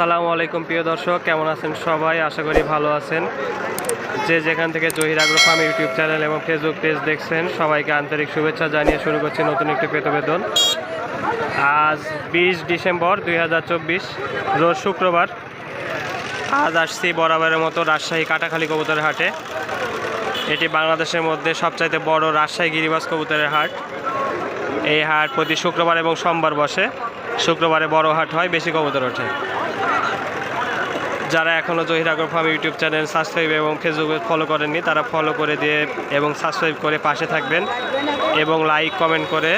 আসসালামু আলাইকুম, প্রিয় দর্শক। কেমন আছেন সবাই? আশা করি ভালো আছেন। যে যেখান থেকে Zahir agro farm YouTube channel এবং ফেসবুক পেজ দেখছেন, সবাইকে আন্তরিক শুভেচ্ছা জানিয়ে শুরু করছি নতুন একটি প্রতিবেদন। আজ বিশ ডিসেম্বর দুই হাজার চব্বিশ, রোজ শুক্রবার। আজ আসছি বরাবরের মতো রাজশাহী কাটাখালী কবুতরের হাটে। এটি বাংলাদেশের মধ্যে সবচাইতে বড় রাজশাহী গিরিবাস কবুতরের হাট। এই হাট প্রতি শুক্রবার এবং সোমবার বসে। শুক্রবারে বড় হাট হয়, বেশি কবুতর ওঠে। যারা এখনও জহির আগর ফার্ম ইউটিউব চ্যানেল সাবস্ক্রাইব এবং ফেসবুকে ফলো করেননি তারা ফলো করে দিয়ে এবং সাবস্ক্রাইব করে পাশে থাকবেন এবং লাইক কমেন্ট করে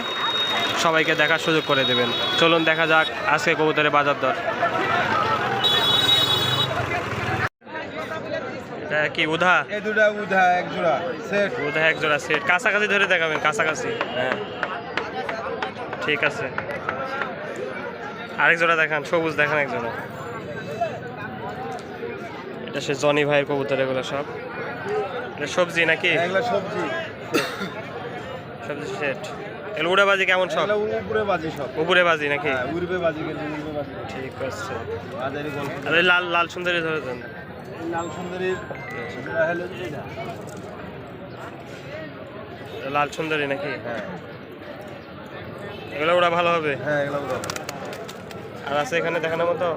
সবাইকে দেখার সুযোগ করে দেবেন। চলুন দেখা যাক আজকে কবুতরের বাজার দর। কি উধা? এই দুটা উধা এক জোড়া সেট উধা এক জোড়া সেট কাছাকাছি ধরে দেখাবেন কাছাকাছি। হ্যাঁ। ঠিক আছে। আরেক জোড়া দেখান সবুজ দেখান এক জোড়া। এটা সে জনি ভাইয়ের কবুতর এগুলো সব। এটা সবজি নাকি? সবজি। সবজি সেট। এগুলো উড়াবাজি কেমন সব? উপরে বাজি সব। উপরে বাজি নাকি? হ্যাঁ উড়বে বাজি বাজি। ঠিক আছে। আর লাল লাল সুন্দরী ধরে দেন। লাল সুন্দরীর লাল সুন্দরী নাকি? হ্যাঁ। এগুলো ওরা ভালো হবে? হ্যাঁ এগুলা উড়া আর আছে এখানে দেখানোর মতো?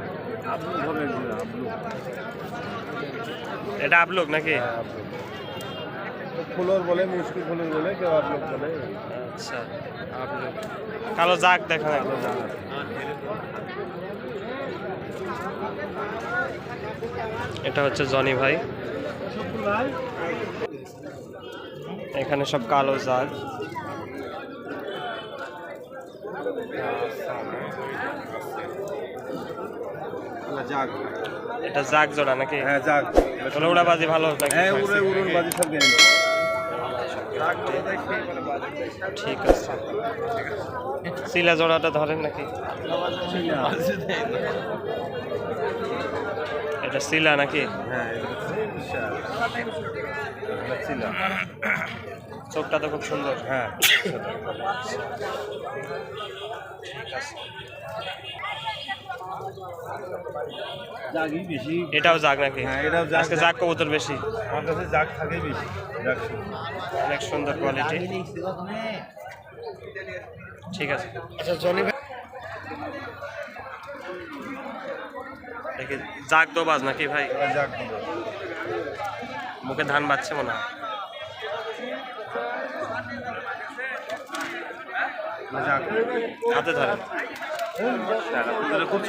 এটা আপলোক নাকি? হ্যাঁ ফুলর বলে মুশকিল ফুলর বলে কেউ আপলোক বলে। আচ্ছা। আপলোক কালো জাগ দেখা এটা হচ্ছে জনি ভাই। এখানে সব কালো জাগ। যাক এটা জাগ জোড়া নাকি? হ্যাঁ যাক তাহলে উড়াবাজি ভালো হ্যাঁ উড়ে উড়ুন বাজি সব ঠিক আছে। শিলা জোড়াটা ধরেন নাকি? এটা শিলা নাকি? হ্যাঁ চোখটা তো খুব সুন্দর। হ্যাঁ জাগই বেশি এটাও জাগ নাকি? হ্যাঁ, এটাও জাগ। আজকে জাগ কবুতর বেশি? আমার কাছে জাগ থাকে বেশি জাগ অনেক সুন্দর কোয়ালিটি ঠিক আছে। আচ্ছা জনি দেখি জাগ দো বাজ নাকি ভাই? জাগ মুখে ধান বাচ্ছে মনে হয়। হাতে খুব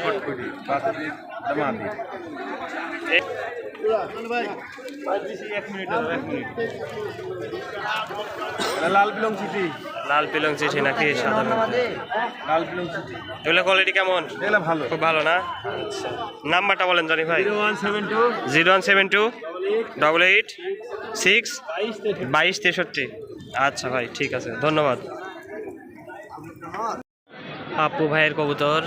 লাল বিলং চিঠি লাল চিঠি নাকি সাধারণত লাল বিলং চিঠি এগুলো কোয়ালিটি কেমন? এগুলো ভালো। খুব ভালো না? আচ্ছা নাম্বারটা বলেন জনি ভাই। Zero one seven two. Zero one seven two double eight six বাইশ তেষট্টি। আচ্ছা ভাই ঠিক আছে ধন্যবাদ। আপু ভাইয়ের কবুতর।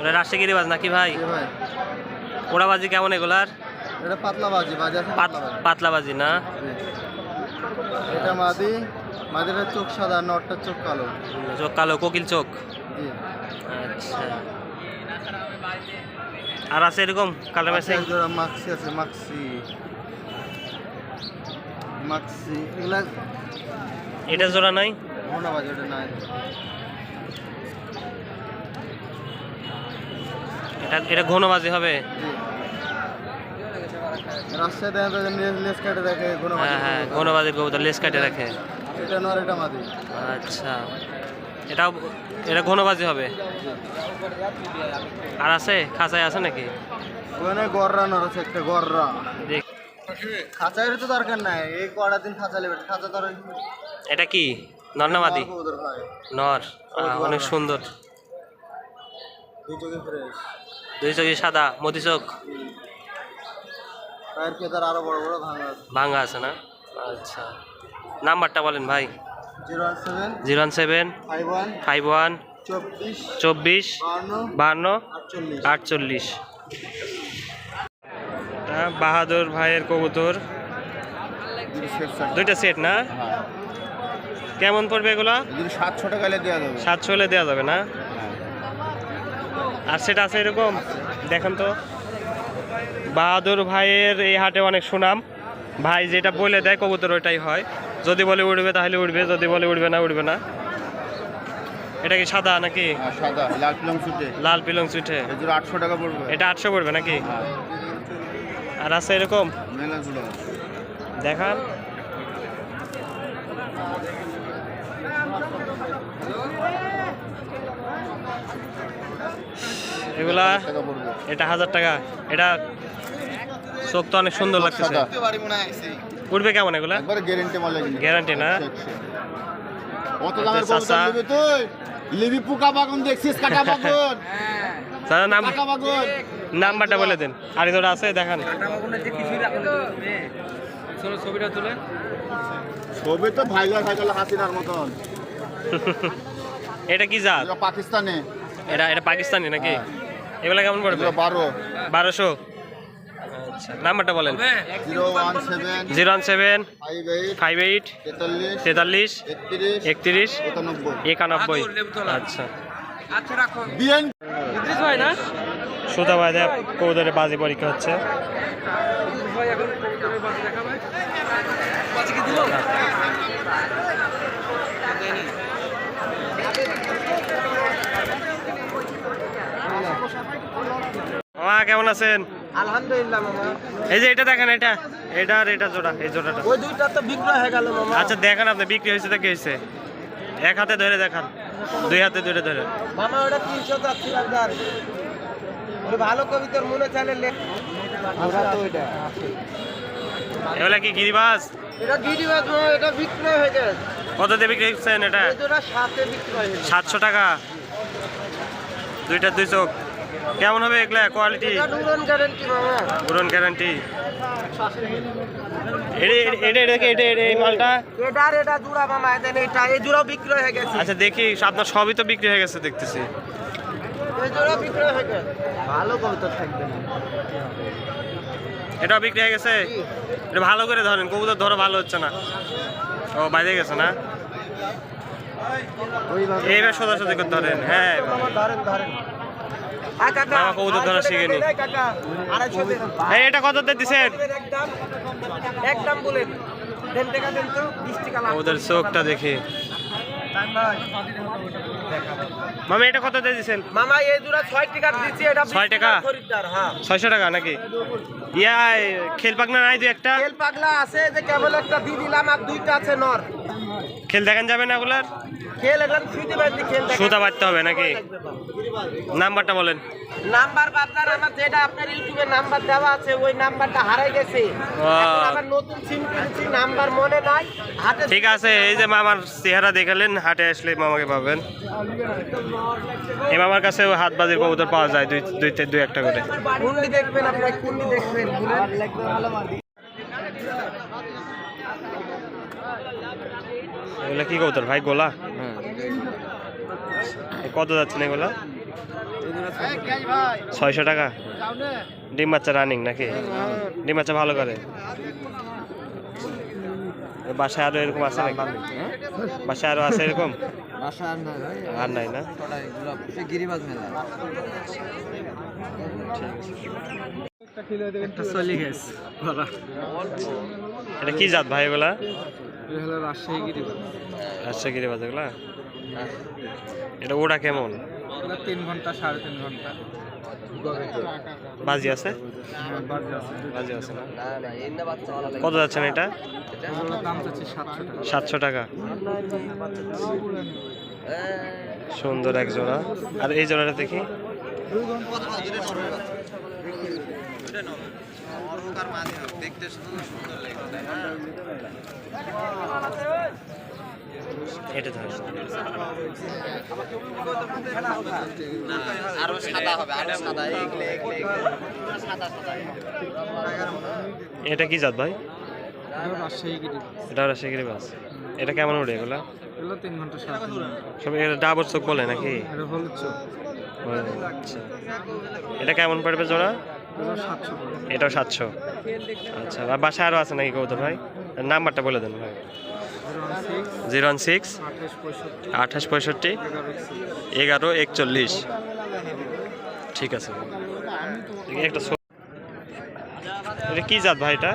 ওটা রাজশাহী বাজ নাকি ভাই? ভাই। ওড়াবাজি কেমন এগুলার? এটা পাতলা বাজি বাজি আছে পাত- পাতলাবাজি। না? এটা মাদি মাদির চোখ সাদা নটটার চোখ কালো। চোখ কালো কোকিল চোখ? আচ্ছা। আর আছে এরকম কালার ম্যাচিং জোড়া মাক্সি আছে মাক্সি। মাক্সি এগুলা এটা জোড়া নাই? বাজি ওটা নাই। এটা এটা ঘনবাজি হবে? কাটে বাজি হ্যাঁ হ্যাঁ ঘনবাজির কবুতর লেস কাটে রাখে এটা নর এটা মাদি। আচ্ছা। এটাও এটা ঘনবাজি হবে? আর আছে? খাঁচায় আছে নাকি? ওখানে গররা নর আছে একটা গররা। দেখ। তো দরকার নাই এই কটা দিন খাঁচা নেবে খাঁচা ধরে এটা কি? ভাই নর অনেক সুন্দর। চোখে ফ্রেশ দুই চোখে সাদা মতি চোখ। পায়ের পেতার আরও বড় বড় ভাঙা ভাঙা আছে না? আচ্ছা। নাম্বারটা বলেন ভাই। Zero one seven five one চব্বিশ বাহান্ন আটচল্লিশ। হ্যাঁ, বাহাদুর ভাইয়ের কবুতর। দুইটা সেট না? কেমন পড়বে এগুলা? সাতশো টাকা সাতশো হলে দেওয়া যাবে না? আর সেটা আছে এরকম দেখেন তো। বাহাদুর ভাইয়ের এই হাটে অনেক সুনাম। ভাই যেটা বলে দেয় কবুতর ওইটাই হয়। যদি বলে উঠবে তাহলে উঠবে যদি বলে উঠবে না উড়বে না। এটা কি সাদা নাকি? সাদা। লাল পিলং সুটে। লাল পিলং আটশো টাকা পড়বে। এটা আটশো পড়বে নাকি? হ্যাঁ, আর আছে এরকম? জোড়া। দেখান। এগুলা এটা হাজার টাকা। এটা চোখ তো অনেক সুন্দর লাগতেছে। সাদা। উঠবে কেমন এগুলা? একবারে গ্যারেন্টি না? আচ্ছা, লিবি পোকা বাগুন দেখছিস কাটা বাগুন। দাদা নাম নাম্বারটা বলে দিন। আর আছে দেখান। ছবি তো ভাইলার হয়ে হাসিনার মতন। এটা কি জাত? এগুলো পাকিস্তানে। এটা এটা পাকিস্তানি নাকি? এগুলা কেমন পড়বে? বারো। বারোশো। আচ্ছা। নাম্বারটা বলেন। Zero one seven five eight তেতাল্লিশ একত্রিশ একানব্বই। আচ্ছা। বিএন সুতা বাদে কৌদরে বাজি পরীক্ষা হচ্ছে। মামা কেমন আছেন? আলহামদুলিল্লাহ মামা। এই যে এটা দেখেন এটা। এটা আর এটা জোড়া এই জোড়াটা। ওই দুইটা তো বিক্রয় হয়ে গেল মামা। আচ্ছা দেখেন আপনি বিক্রি হয়েছে তো কি হয়েছে? এক হাতে ধরে দেখান। দুই হাতে ধরে ধরে। মামা ওটা তিনশো ভালো কবিতার মনে চাইলে লেখ আমরা তো ওইটা এগুলা কি গিরিবাস এটা হয়ে গেছে। কত দিয়ে বিক্রি করছেন এটা? সাতশো টাকা। দুইটা দুই চোখ। কেমন হবে এগুলা? কোয়ালিটি এটা ডুরন গ্যারেন্টি এটা এটা এটা এটা এটা এটা এটা এটা হয়ে আচ্ছা দেখি আপনার সবই তো বিক্রি হয়ে গেছে দেখতেছি। এই জোড়া বিক্রয় হয়ে গেছে। ভালো কবিতা থাকবে না। এটাও বিক্রি হয়ে গেছে? এটা ভালো করে ধরেন কবুতর ধরো ভালো হচ্ছে না। ও বাইরে গেছে না? ওইভাবে এইবার সোজাসুজি করে ধরেন হ্যাঁ। ধরেন ধরেন। মামা কবুতর ধরা শিখেনি। এটা কত দিচ্ছেন একদম বলেন। ওদের চোখটা দেখি। মামা এটা কত দিয়ে দিচ্ছেন মামা এই দুরা ছয় টাকা দিচ্ছি এটা ছয় টাকা? হ্যাঁ। ছয়শো টাকা নাকি? ইয়া খেল পাকনা নাই দু একটা? তেল পাগলা আছে যে কেবল একটা দিয়ে দিলাম আর দুইটা আছে নর। খেল দেখান যাবে না ওগুলার। সুতা বাঁধতে হবে নাকি? নাম্বারটা বলেন। নাম্বার বাদদার আমার যেটা আপনার ইউটিউবে নাম্বার দেওয়া আছে ওই নাম্বারটা হারাই গেছে। এখন আবার নতুন সিম কিনেছি নাম্বার মনে নাই হাতে ঠিক আছে এই যে মামার চেহারা দেখালেন হাটে আসলে মামাকে পাবেন। এই মামার কাছে হাত বাজির কবুতর পাওয়া যায় দুই দুই দুই একটা করে। কুন্ডি দেখবেন আপনার কুন্ডি দেখবেন বলেন এগুলো কি কবুতর? ভাই গোলা? এ কত যাচ্ছে না এগুলা? ছয়শো টাকা? ডিম বাচ্চা রানিং নাকি? ডিম বাচ্চা ভালো করে? বাসায় আরও এরকম আছে নাকি? বাসায় আরও আছে এরকম? আর নাই না? এটা কি জাত ভাই এগুলা? হলো রাজশাহী গিরিবাজ। রাজশাহী বাজে এগুলা? এটা ওটা কেমন? তিন ঘণ্টা সাড়ে তিন ঘণ্টা। বাজি আছে? বাজি আছে। না? কত যাচ্ছে না এটা সাতশো টাকা। সুন্দর এক জোড়া। আর এই জোড়াটা দেখি। এটা ধর আরও সাদা হবে আরও সাদা এগলে এগলে এটা কি জাত ভাই? এটা রাজশাহী বাস এটা কেমন উঠে এগুলা? এগুলো তিন ঘণ্টা সাড়ে তিন ঘণ্টা সব এটা ডাবর চোখ বলে নাকি? এটা হলুদ চোখ। আচ্ছা। এটা কেমন পড়বে জোড়া? এটাও সাতশো আচ্ছা আর বাসায় আরও আছে নাকি কবুতর ভাই? নাম্বারটা বলে দেন ভাই। জিরো ওয়ান সিক্স আঠাশ পঁয়ষট্টি এগারো একচল্লিশ। ঠিক আছে। একটা এটা কি জাত ভাই এটা?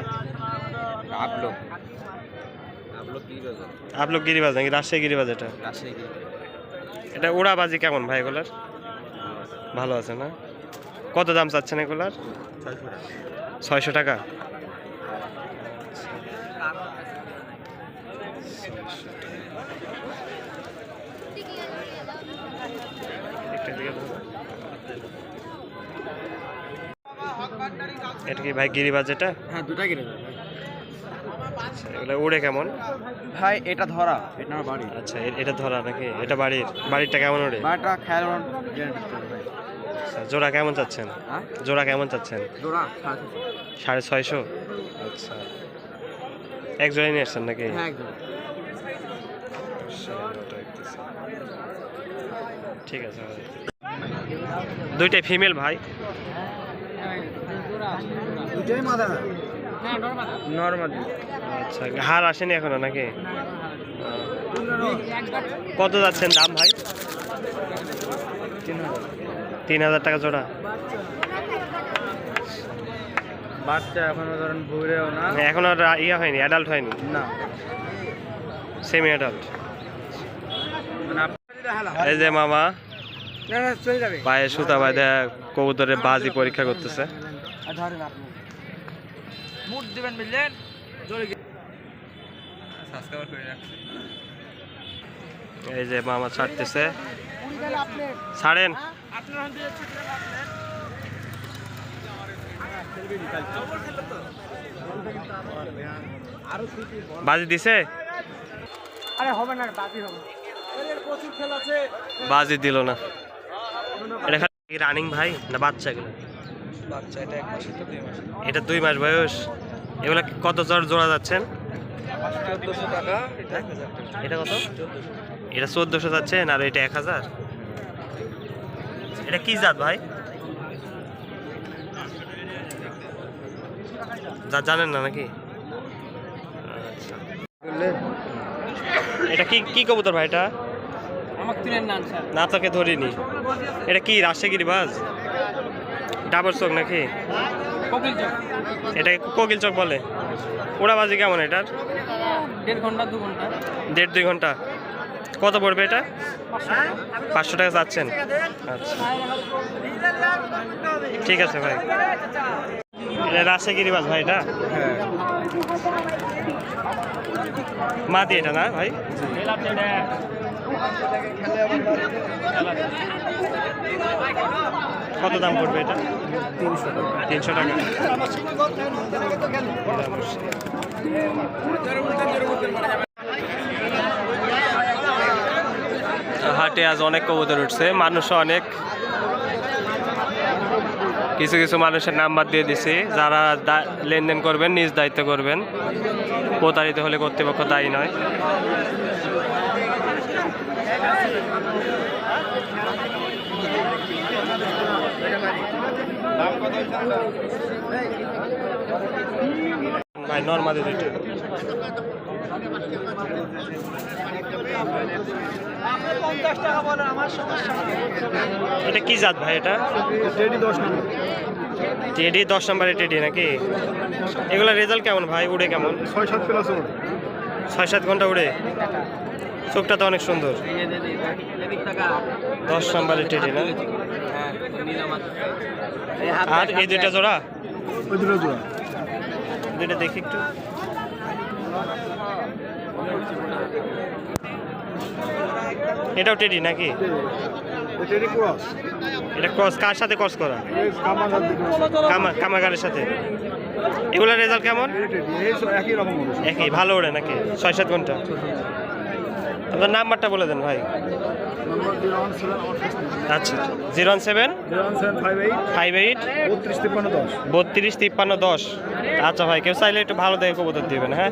আপলোক আপলোক গিরিবাজ নাকি? রাজশাহী গিরিবাজ এটা? এটা উড়াবাজি কেমন ভাই এগুলার? ভালো আছে না? কত দাম চাচ্ছেন এগুলার? ছয়শো টাকা। এটা কি ভাই গিরিবাজ এটা? হ্যাঁ দুটা এগুলো উড়ে কেমন? ভাই এটা ধরা এটা বাড়ি। আচ্ছা এটা ধরা নাকি? এটা বাড়ির? বাড়িরটা কেমন ওড়ে বাড়িটা খেয়াল আচ্ছা, জোড়া কেমন চাচ্ছেন? হ্যাঁ? জোড়া কেমন চাচ্ছেন? সাড়ে ছয়শো। আচ্ছা। এক জোড়াই নিয়ে আসছেন নাকি? হ্যাঁ ঠিক আছে। দুইটাই ফিমেল ভাই? নর্মাল। আচ্ছা হার আসেনি এখনও নাকি? কত যাচ্ছেন দাম ভাই? তিন হাজার। টাকা জোড়া। বাচ্চা এখনও ধরেন ঘুরেও না? এখন আর ইয়ে হয়নি অ্যাডাল্ট হয়নি? না। সেমি অ্যাডাল্ট মানে এই যে মামা পায়ে সুতা বাঁধে কবুতরের বাজি পরীক্ষা করতেছে। ধরেন আপনি। মুড দিবেন বুঝলেন? জোরে সাবস্ক্রাইব করে রাখছি। এই যে মামা ছাড়তেছে। ছাড়েন। বাজি দিছে? আরে হবে না বাকি হবে। বাজি দিল না। এটা খালি রানিং ভাই না বাচ্চা এগুলো? বাচ্চা এটা এক মাসের তো দুই মাস। এটা দুই মাস বয়স। এগুলা কত জোর জোড়া যাচ্ছেন? এটা এটা কত? এটা চোদ্দোশো যাচ্ছেন আর এটা এক হাজার? এটা কি জাত ভাই? যা জানেন না নাকি? আচ্ছা। এটা কি কি কবুতর ভাই এটা? না তোকে ধরিনি। এটা কি রাজশাহীর বাজ? ডাবর চোখ নাকি? এটা কোকিল চোখ বলে। ওড়াবাজি কেমন এটার? দেড় ঘণ্টা দু ঘণ্টা। দেড় দুই ঘণ্টা? কত পড়বে এটা? পাঁচশো টাকা। যাচ্ছেন। আচ্ছা। ঠিক আছে ভাই। রাজশাহী বাস ভাই এটা মাদি এটা না ভাই? কত দাম পড়বে এটা? তিনশো টাকা। তিনশো টাকা। হাটে আজ অনেক কবুতর উঠছে মানুষও অনেক। কিছু কিছু মানুষের নাম্বার দিয়ে দিছি, যারা লেনদেন করবেন, নিজ দায়িত্ব করবেন। প্রতারিত হলে কর্তৃপক্ষ দায়ী নয়। আমার সমস্যা এটা। কি জাত ভাই এটা? টেডি দশ নম্বর টেডি দশ নম্বরে টেডি নাকি? এগুলা রেজাল্ট কেমন ভাই? উড়ে কেমন? ছয় সাত প্লাস ছয় সাত ঘণ্টা উড়ে। চোখটা তো অনেক সুন্দর। দশ নম্বরে টেডি না? আর এই দুইটা জোড়া? ওই দুটো জোড়া। দুইটা দেখি একটু। এটাও টেডি নাকি? এটা ক্রস কার সাথে ক্রস করা? কামাগারের সাথে। এগুলোর রেজাল্ট কেমন? একই ভালো ওড়ে নাকি? ছয় সাত ঘণ্টা। আপনার নাম্বারটা বলে দেন ভাই। আচ্ছা zero one seven five eight বত্রিশ তিপ্পান্ন দশ। আচ্ছা ভাই কেউ চাইলে একটু ভালো দেখে কবুতর দিবেন হ্যাঁ?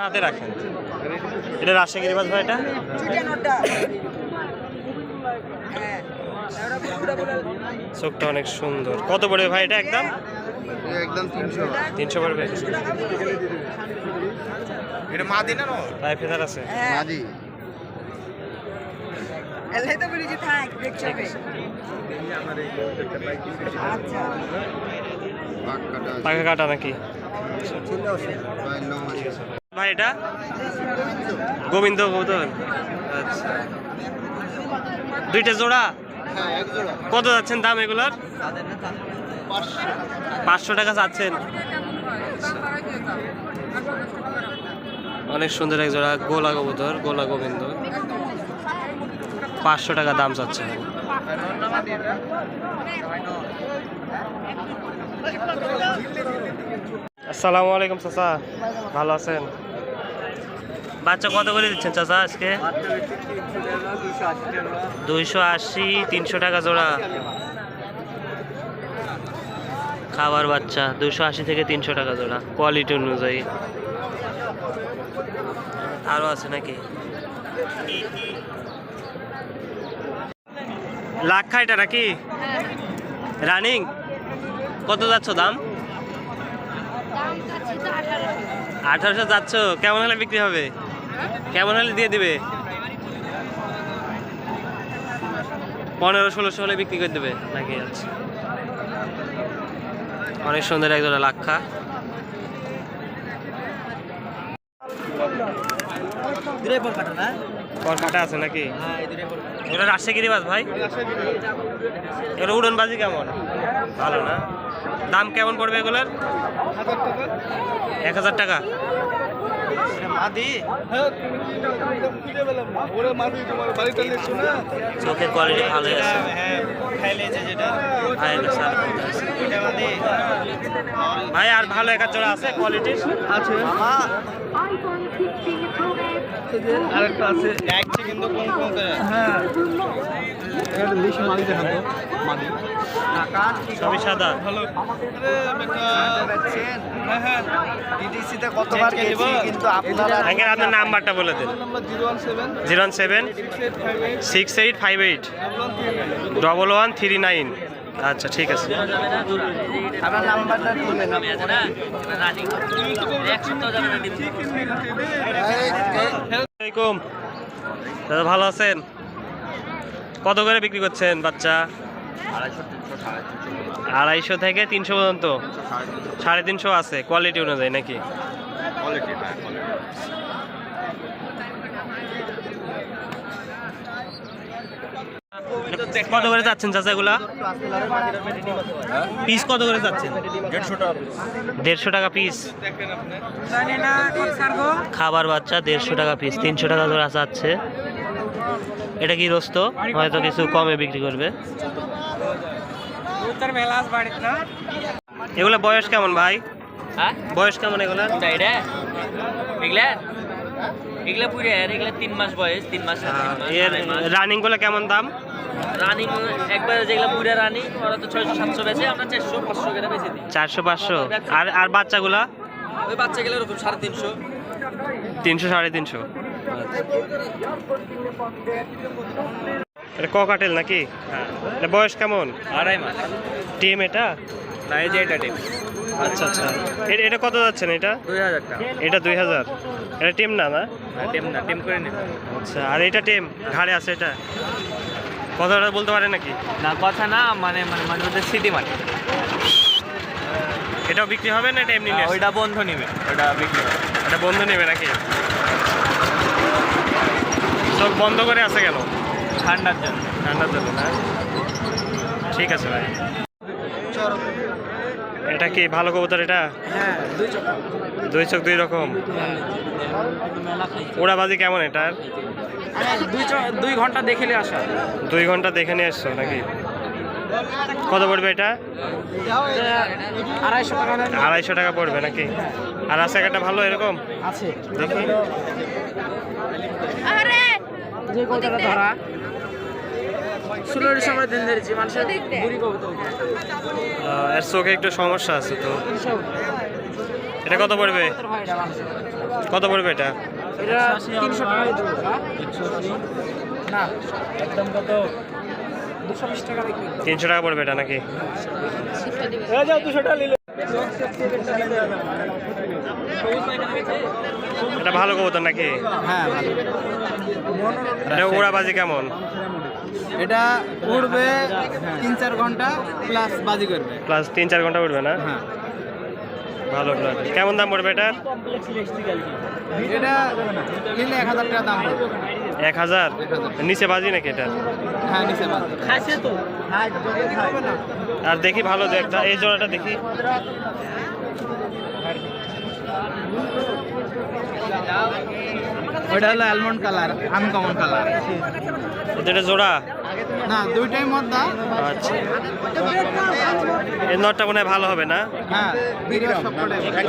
হাতে রাখেন। এটা রাজশাহী গিরিবাজ ভাই এটা? চোখটা অনেক সুন্দর। কত পড়বে ভাই এটা একদম? একদম তিনশো। তিনশো পড়বে। এটা মা দিন না ভাই ফেদার আছে। মাদি। এলাই তো বলি যে থাক দেখছ আচ্ছা। পাখা কাটা নাকি? ভাই এটা? গোবিন্দ আচ্ছা। দুইটা জোড়া? হ্যাঁ এক জোড়া। কত যাচ্ছেন দাম এগুলোর? পাঁচশো। টাকা চাচ্ছেন অনেক সুন্দর এক জোড়া গোলা কবুতর, গোলা গোবিন্দ। পাঁচশো টাকা দাম চাচ্ছে। আসসালামু আলাইকুম চাচা, ভালো আছেন? বাচ্চা কত করে দিচ্ছেন চাচা আজকে? দুইশো আশি, তিনশো টাকা জোড়া। খাবার বাচ্চা দুশো আশি থেকে তিনশো টাকা জোড়া কোয়ালিটি অনুযায়ী। আরও আছে নাকি? লাক্ষা এটা নাকি? রানিং? কত যাচ্ছ দাম? আঠারোশো যাচ্ছ। কেমন হলে বিক্রি হবে? কেমন হলে দিয়ে দিবে? পনেরো, ষোলোশো হলে বিক্রি করে দেবে। নাকি আচ্ছা। অনেক সুন্দর একজোড়া লাক্ষা কলকাতা আছে নাকি? ওটা রাজশাহী বাস ভাই? এগুলো উড়ন বাজি কেমন? ভালো না। দাম কেমন পড়বে এগুলোর? এক হাজার টাকা। চোখের কোয়ালিটি ভালোই আছে। ভাই, ভাই আর ভালো এক জোড়া আছে কোয়ালিটির আছে। আরেকটা আছে। কিন্তু কোন কোন হ্যাঁ। এটা লিস্ট মালি দেখান তো মালি সবই সাদা। ভালো। হ্যাঁ হ্যাঁ। ডিডিসিতে কতবার গেছি কিন্তু আপনারা আগে আপনার নাম্বারটা বলে দেন। Zero one seven. Six eight five eight. Double one three nine. আচ্ছা ঠিক আছে। আপনার নাম্বারটা আসসালামাইকুম দাদা ভালো আছেন? কত করে বিক্রি করছেন বাচ্চা? আড়াইশো থেকে তিনশো পর্যন্ত? সাড়ে তিনশো আছে কোয়ালিটি অনুযায়ী নাকি? কত করে যাচ্ছেন চাচা এগুলা পিস কত করে যাচ্ছেন? দেড়শো টাকা পিস খাবার বাচ্চা দেড়শো টাকা পিস তিনশো টাকা করে যাচ্ছে এটা কি রোস্ত? হয়তো কিছু কমে বিক্রি করবে। এগুলো বয়স কেমন ভাই? হ্যাঁ? বয়স কেমন এগুলা? এগুলা? এগুলা পুরে এগুলা তিন মাস বয়স তিন মাস এর রানিংগুলো কেমন দাম? রানিং একবার যেগুলা রানিং ওরা তো ছয়শো সাতশো বেচে আমরা চারশো পাঁচশো করে বেচে দিই। চারশো পাঁচশো। আর আর বাচ্চাগুলা? ওই বাচ্চা গেলে ওরকম সাড়ে তিনশো। তিনশো সাড়ে তিনশো। এটা ককাটেল নাকি? এটা বয়স কেমন? আড়াই মাস। টিম এটা? না এই যে এটা টিম আচ্ছা আচ্ছা। এটা এটা কত যাচ্ছেন এটা? দুই হাজার টাকা। এটা দুই হাজার। এটা টিম না না? টিম না টিম করে নিন আচ্ছা আর এটা টিম? ঘাড়ে আছে এটা? কথাটা বলতে পারে নাকি? না কথা না মানে মানে মানে মধ্যে সিটি মানে এটাও বিক্রি হবে না এটা এমনি ওইটা বন্ধ নেবে ওটা বিক্রি হবে। এটা বন্ধ নেবে নাকি? সব বন্ধ করে আসে গেল ঠান্ডার জন্য। ঠান্ডার জন্য ঠিক আছে ভাই। এটা কি ভালো কবুতর এটা? হ্যাঁ দুই চোখ। দুই রকম। ওড়াবাজি কেমন এটার? দুই ঘণ্টা দেখে নিয়ে আসা। দুই ঘণ্টা দেখে নিয়ে এসছো নাকি? কত পড়বে এটা? আড়াইশো টাকা আড়াইশো টাকা পড়বে নাকি? আর আছে একটা ভালো এরকম? আছে। দেখি। যে ধরা। ষোলোর সময় দিন ধরেছি মানুষের বুড়ি কবুতর আহ, এর চোখে একটু সমস্যা আছে তো। এটা কত পড়বে? কত পড়বে এটা? এটা তিনশো টাকা না একদম কত? দুশো বিশ টাকা বিক্রি তিনশো টাকা পড়বে এটা নাকি? এটা ভালো কবুতর নাকি? হ্যাঁ এটা ওড়াবাজি কেমন? এটা উড়বে তিন চার ঘণ্টা প্লাস বাজি করবে। প্লাস তিন চার ঘণ্টা উঠবে না? হ্যাঁ। ভালো প্লাস কেমন দাম পড়বে এটার? এটা কিনলে এক হাজার টাকা দাম পড়বে। এক হাজার? নিচে বাজি নাকি এটা হ্যাঁ নিচে বাজি। আর দেখি ভালো একটা এই জোড়াটা দেখি। ওটা হলো অ্যালমন্ড কালার আনকমন কালার এটা জোড়া? না দুইটাই মদ্দা। আচ্ছা। এই নটটা মনে হয় ভালো হবে না? হ্যাঁ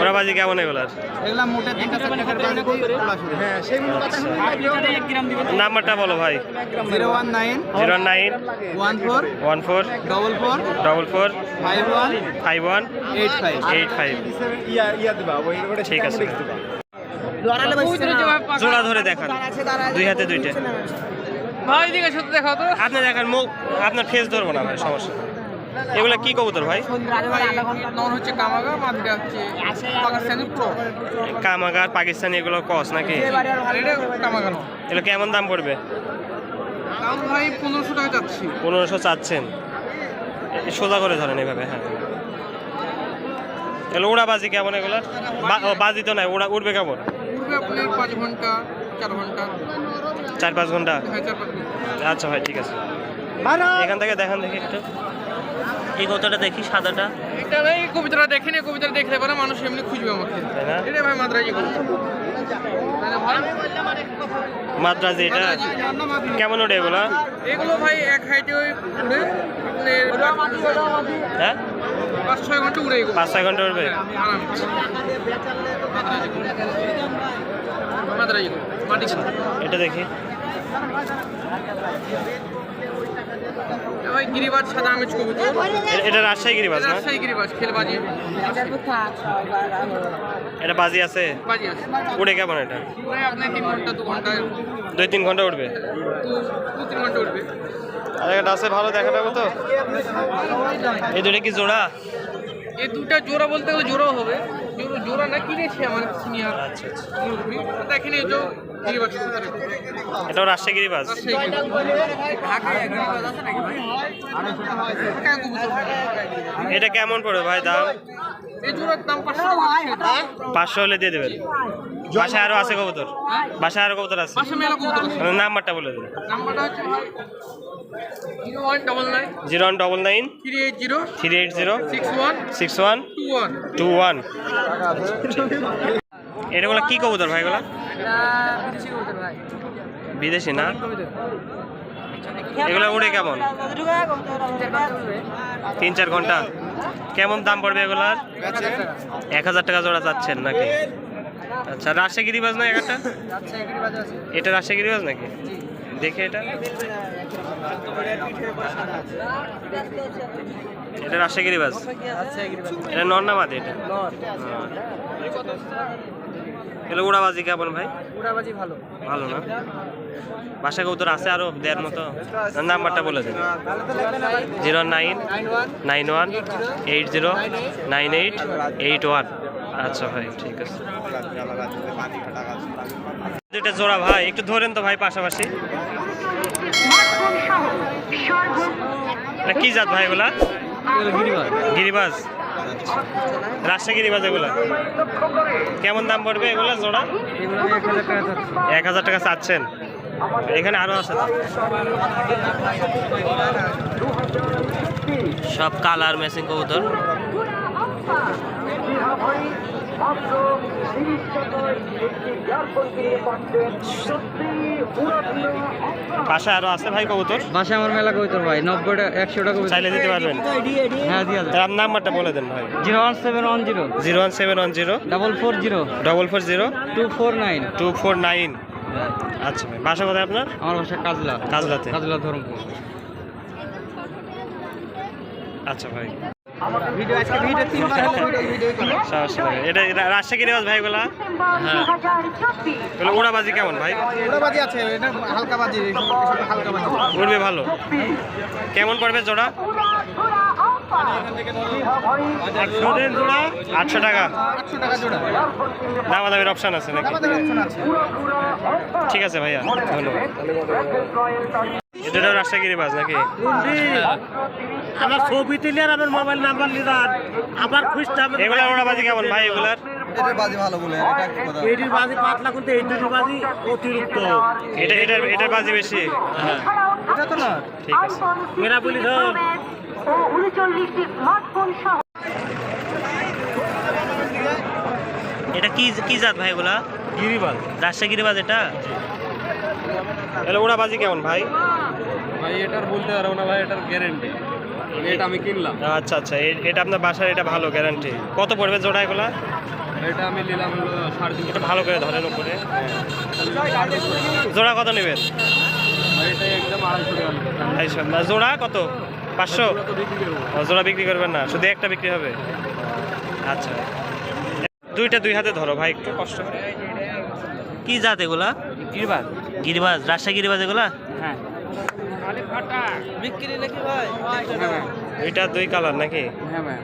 ওরা বাজি কেমন এগুলার? এগুলা মোটে তিনটা চারটা বাজি খোলা শুরু। হ্যাঁ নাম্বারটা বলো ভাই। Zero one nine zero nine one four one four double four double four five one five one eight five. Eight five. Yeah yeah দিবা ওই ওটা ঠিক আছে দিবা। জোড়া ধরে দেখান। দুই হাতে দুইটা। ভাই দিকে সত্যি দেখাও তো। আপনি দেখান মুখ আপনার ফেস ধরবো না ভাই সমস্যা। এগুলা কি কবুতর ভাই? নন হচ্ছে কামাগা হচ্ছে পাকিস্তানি প্রো কামাগার পাকিস্তানি এগুলো কস নাকি? এগুলো কেমন দাম পড়বে? দাম ভাই পনেরোশো টাকা যাচ্ছি পনেরোশো চাচ্ছেন সোজা করে ধরেন এভাবে হ্যাঁ। এগুলো উড়া বাজি কেমন এগুলো বা- বাজি তো নাই উড়া উড়বে কেমন? আপনার পাঁচ ঘণ্টা চার ঘণ্টা? চার পাঁচ ঘণ্টা? হ্যাঁ চার পাঁচ ঘণ্টা। আচ্ছা ভাই ঠিক আছে। এখান থেকে দেখান দেখি একটু। এই কতটা দেখি সাদাটা? এটা ভাই কবিতাটা দেখেনি কবিতাটা দেখলে পরে মানুষ এমনি খুঁজবে আমাকে। তাই না? এটা ভাই মাদ্রাজি এটা? কেমন ওটা এগুলা? এগুলো ভাই এক হাইটে ওই হ্যাঁ? পাঁচ ছয় ঘণ্টা উড়ে পাঁচ ছয় ঘণ্টা উঠবে। এটা দেখি। গিরিবাজ সাদা আমেজ কবুতর। এটা রাজশাহী গিরিবাজ না? রাজশাহী গিরিবাজ খেলবাজি এটা বাজি আছে? বাজি আছে। উড়ে কেমন এটা? উড়ে ঘণ্টা ঘণ্টা। দুই তিন ঘণ্টা উঠবে ঘণ্টা উঠবে আছে ভালো দেখা তো। এই দুটো কি জোড়া? এই দুটা জোড়া বলতে গেলে জোড়াও হবে। জোড়া জোড়া না কিনেছে আমার সিনিয়র আচ্ছা আচ্ছা। দেখেন এটাও রাজশাহী গিরিবাজ? এটা কেমন পড়বে ভাই দাম? পাঁচশো হলে দিয়ে দেবেন। বাসায় আরও আছে কবুতর? বাসায় আরও কবুতর আছে? নাম্বারটা বলে দেবেন নাম্বারটা হচ্ছে zero one double nine. Three eight zero. Three eight zero. Six one. Six one. Two one. এটাগুলো কি কবুতর ভাই এগুলো? বিদেশি না? এগুলো উড়ে কেমন? তিন চার ঘণ্টা। কেমন দাম পড়বে এগুলার? এক হাজার টাকা জোড়া যাচ্ছেন নাকি? আচ্ছা রাজশাহী গিরিবাজ না একটা এটা রাজশাহী গিরিবাজ নাকি? দেখে এটা? এটা রাজশাহী গিরিবাজ এটা নর না মাদি এটা এগুলো উড়াবাজি কেমন ভাই? উড়াবাজি ভালো। ভালো না? বাসা কবুতর আছে আরও দেড় মতো? নাম্বারটা বলে দিন। Zero nine nine one eight zero nine eight eight one. আচ্ছা ভাই ঠিক আছে। দুইটা জোড়া ভাই একটু ধরেন তো ভাই পাশাপাশি। এটা কি জাত ভাই এগুলা? গিরিবাজ। রাজশাহী গিরিবাজ এগুলা। কেমন দাম পড়বে এগুলা জোড়া? এক হাজার টাকা চাচ্ছেন। এখানে আরও আছে সব কালার ম্যাচিং কবুতর। আরও আছে ভাই কবুতর? বাসায় আমার মেলা কবিতর ভাই নব্বই টাকা একশো টাকা চাইলে দিতে পারবেন। হ্যাঁ দিয়ে নাম্বারটা বলে দেন ভাই। Zero one seven one zero. Zero one seven one zero. Double four zero. Double four zero. Two four nine. Two four nine. আচ্ছা ভাই বাসা কোথায় আপনার? আমার বাসা কাজলা। কাজলাতে। কাজলা ধরমপুর। আচ্ছা ভাই। রাজশাহী রেওয়াজ ভাইগুলা হ্যাঁ। কেমন ভাই? বাজি আছে এটা হালকা বাজি এসব হালকা বাজি। উড়বে ভালো। কেমন পড়বে জোড়া? আটশো টাকা। আটশো টাকা জোড়া। দামাদামির অপশন আছে নাকি? ঠিক আছে ভাইয়া ধন্যবাদ। এটা রাজশাহী বাজ নাকি? আমার ছবি তুলে আমার মোবাইল নাম্বার লিদার আবার খুঁজতে হবে। এগুলা ওরা বাজি কেমন ভাই এগুলার? এটার বাজি ভালো বলে এটা কি কথা। এইটির বাজি পাতলা কিন্তু এইটির বাজি অতিরিক্ত। এটা এটার এটার বাজি বেশি। এটা তো না। ঠিক আছে। মেরা বলি ধর। এটা কি কি জাত ভাই এগুলা? গিরিবাজ। রাজশাহী গিরিবাজ এটা? এগুলো ওরা বাজি কেমন ভাই? ভাই এটার বলতে পারব না ভাই এটার গ্যারেন্টি এটা আমি কিনলাম। আচ্ছা আচ্ছা এটা আপনার বাসার এটা ভালো গ্যারান্টি কত পড়বে জোড়া এগুলা? এটা আমি নিলাম সাড়ে তিনশো। ভালো করে ধরেন উপরে। জোড়া কত নেবেন? ভাই এটা একদম আড়াইশো না জোড়া কত? পাঁচশো? বিক্রি জোড়া বিক্রি করবেন না শুধু একটা বিক্রি হবে? আচ্ছা। দুইটা দুই হাতে ধরো ভাই একটু কষ্ট করে। কি জাত এগুলা? গিরিবাজ। গিরিবাজ রাজশাহী গিরবাজ এগুলা? হ্যাঁ। বিক্রি নাকি ভাই? দুইটা দুই কালার নাকি? হ্যাঁ ভাই।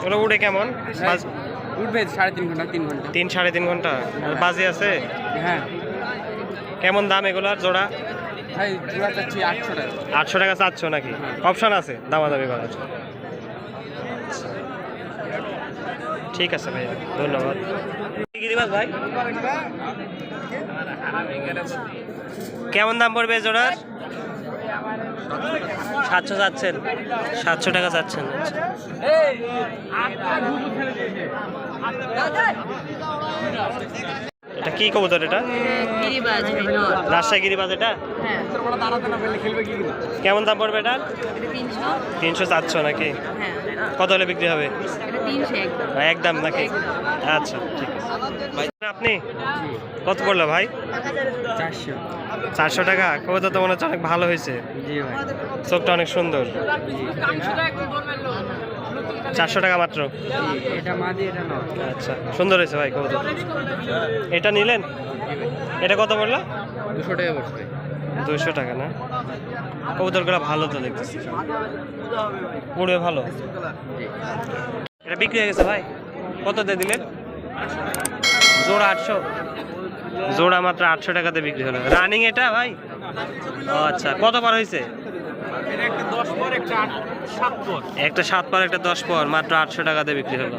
ওগুলো উড়ে কেমন? উঠবে সাড়ে তিন ঘণ্টা তিন ঘণ্টা। তিন সাড়ে তিন ঘণ্টা? বাজে আছে? হ্যাঁ। কেমন দাম এগুলার জোড়া? ভাই জোড়া চাচ্ছি আটশো টাকা। আটশো টাকা চাচ্ছ নাকি? অপশন আছে দামাদামি করার ঠিক আছে ভাই ধন্যবাদ। ভাই? কেমন দাম পড়বে জোড়ার? সাতশো যাচ্ছেন সাতশো টাকা যাচ্ছেন আচ্ছা। এটা কি কবুতর এটা? গিরিবাজ রাজশাহী গিরিবাজ এটা? হ্যাঁ। কেমন দাম পড়বে এটা? এটা তিনশো। চারশো নাকি? হ্যাঁ কত হলে বিক্রি হবে? এটা একদম একদম নাকি? আচ্ছা ঠিক আছে। আপনি? কত পড়ল ভাই? চারশো। চারশো টাকা? কবুতর তো মনে হচ্ছে অনেক ভালো হয়েছে। চোখটা অনেক সুন্দর। চারশো টাকা মাত্র? আচ্ছা সুন্দর হয়েছে ভাই কবুতর। এটা নিলেন? এটা কত পড়ল? দুশো টাকা পড়ছে। দুইশো টাকা না? কবুতরগুলো ভালো তো দেখতেছি উড়বে ভালো? এটা বিক্রি হয়ে গেছে ভাই। কত দিয়ে দিলেন? জোড়া আটশো। জোড়া মাত্র আটশো টাকাতে বিক্রি হলো। রানিং এটা ভাই? আচ্ছা কত বার হয়েছে? একটা সাত পর একটা দশ পর মাত্র আটশো টাকা দিয়ে বিক্রি হলো